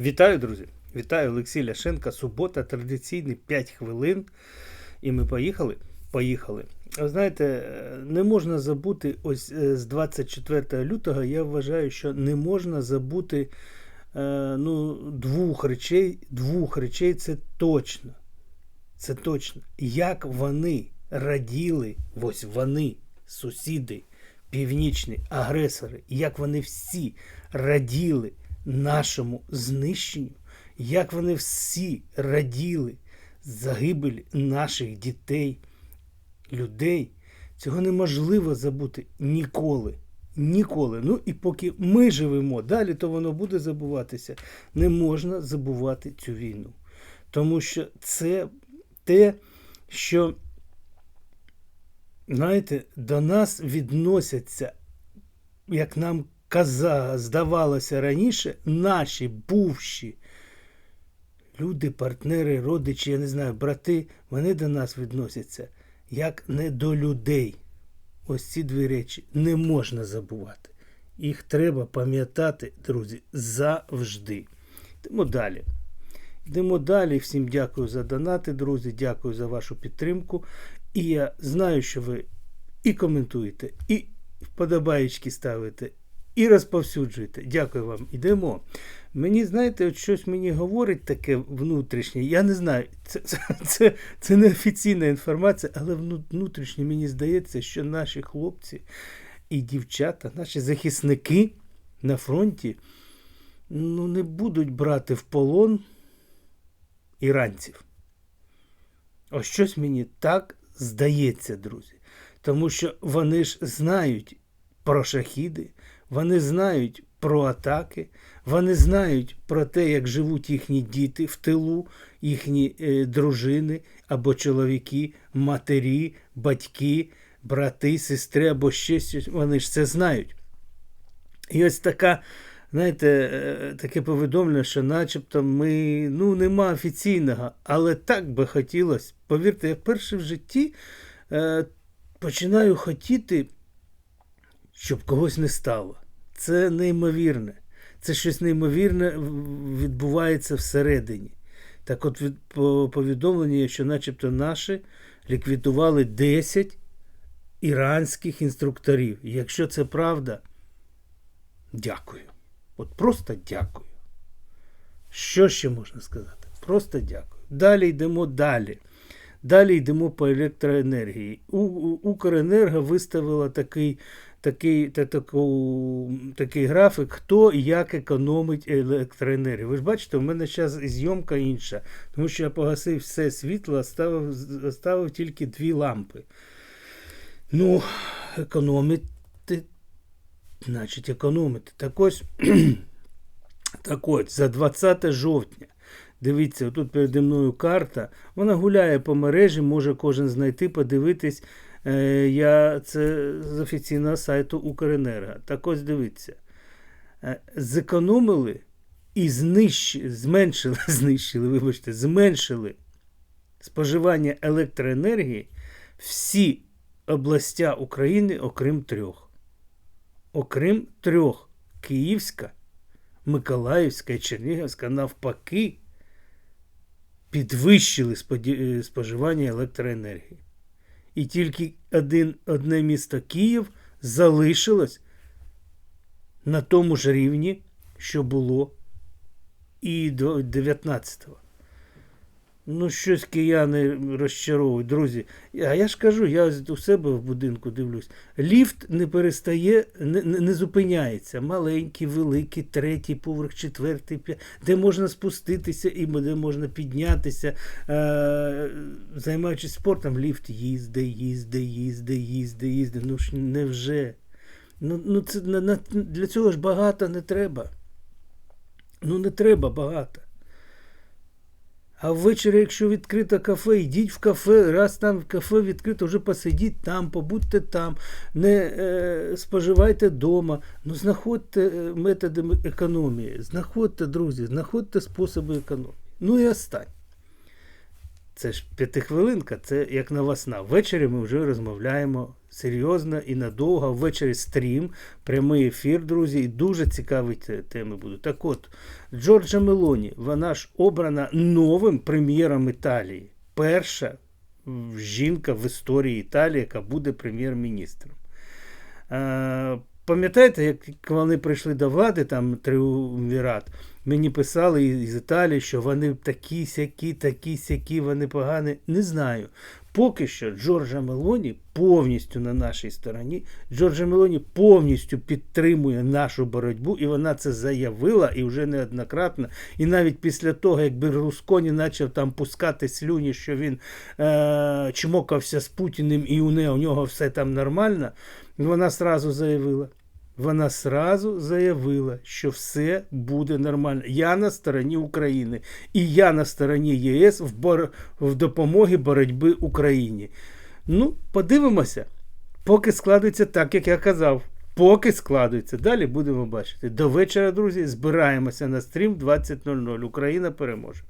Вітаю, друзі! Вітаю Олексій Ляшенка. Субота, традиційний 5 хвилин. І ми поїхали. Поїхали. Знаєте, не можна забути, ось е, з 24 лютого я вважаю, що не можна забути е, ну, двох речей. Двох речей це точно. Це точно. Як вони раділи, ось вони, сусіди, північні агресори, як вони всі раділи нашому знищенню, як вони всі раділи загибелі наших дітей, людей. Цього неможливо забути ніколи. Ніколи. Ну і поки ми живемо далі, то воно буде забуватися. Не можна забувати цю війну. Тому що це те, що, знаєте, до нас відносяться, як нам каза, здавалося раніше, наші бувші люди, партнери, родичі, я не знаю, брати, вони до нас відносяться як не до людей. Ось ці дві речі не можна забувати. Їх треба пам'ятати, друзі, завжди. Йдемо далі. Йдемо далі. Всім дякую за донати, друзі. Дякую за вашу підтримку. І я знаю, що ви і коментуєте, і вподобаєчки ставите, і розповсюджуєте. Дякую вам. Ідемо. Мені, знаєте, щось мені говорить таке внутрішнє. Я не знаю, це це, це, це не офіційна інформація, але внутрішньо мені здається, що наші хлопці і дівчата, наші захисники на фронті ну, не будуть брати в полон іранців. Ось щось мені так здається, друзі. Тому що вони ж знають про шахіди, вони знають про атаки, вони знають про те, як живуть їхні діти в тилу, їхні е, дружини або чоловіки, матері, батьки, брати, сестри або ще щось. Вони ж це знають. І ось така. Знаєте, е, таке повідомлення, що начебто ми ну, нема офіційного, але так би хотілося. Повірте, я вперше в житті е, починаю хотіти, щоб когось не стало. Це неймовірне. Це щось неймовірне відбувається всередині. Так от від повідомлення, що начебто наші ліквідували 10 іранських інструкторів. Якщо це правда, дякую. От просто дякую. Що ще можна сказати? Просто дякую. Далі йдемо далі. Далі йдемо по електроенергії. Укренерго виставила такий такий та, таку, такий графік, хто і як економить електроенергію. Ви ж бачите, у мене зараз зйомка інша, тому що я погасив все світло, ставив, ставив тільки дві лампи. Ну, економити, значить, економити. Так ось, так ось, за 20 жовтня. Дивіться, тут переді мною карта. Вона гуляє по мережі, може кожен знайти, подивитись. Е, я Це з офіційного сайту Укренерго. Так ось дивіться. Е, зекономили і знищили, зменшили, знищили, вибачте, зменшили споживання електроенергії всі областя України, окрім трьох. Окрім трьох. Київська, Миколаївська і Чернігівська, навпаки, підвищили споживання електроенергії і тільки один, одне місто Київ залишилось на тому ж рівні, що було і до 19-го. Ну, щось кияни розчаровують, друзі. А я ж кажу, я у себе в будинку дивлюсь. Ліфт не перестає, не, не зупиняється. Маленький, великий, третій поверх, четвертий, п'ятий, де можна спуститися і де можна піднятися. Е, Займаючись спортом, ліфт їзде, їзде, їзде, їзде, їзде. Ну ж невже? Ну, ну це, на, Для цього ж багато не треба. Ну, не треба багато. А ввечері, якщо відкрите кафе, йдіть в кафе, раз там в кафе відкрито, вже посидіть там, побудьте там, не е, споживайте вдома. Ну, знаходьте е, методи економії, знаходьте, друзі, знаходьте способи економії. Ну і останнє. Це ж п'ятихвилинка, це як новосна. Ввечері ми вже розмовляємо серйозно і надовго. Ввечері стрім, прямий ефір, друзі, і дуже цікаві те- теми будуть. Так от, Джорджа Мелоні, вона ж обрана новим прем'єром Італії. Перша жінка в історії Італії, яка буде прем'єр-міністром. Е, Пам'ятаєте, як вони прийшли до влади, там Триумвірат, мені писали із Італії, що вони такі сякі, такі сякі, вони погані. Не знаю. Поки що Джорджа Мелоні повністю на нашій стороні. Джорджа Мелоні повністю підтримує нашу боротьбу, і вона це заявила і вже неоднократно. І навіть після того, як Берлусконі почав там пускати слюні, що він е- чмокався з Путіним і у, нього все там нормально, вона сразу заявила. Вона сразу заявила, що все буде нормально. Я на стороні України. І я на стороні ЄС в, бор... в допомогі боротьби Україні. Ну, подивимося. Поки складується так, як я казав. Поки складується. Далі будемо бачити. До вечора, друзі, збираємося на стрім 20.00. Україна переможе.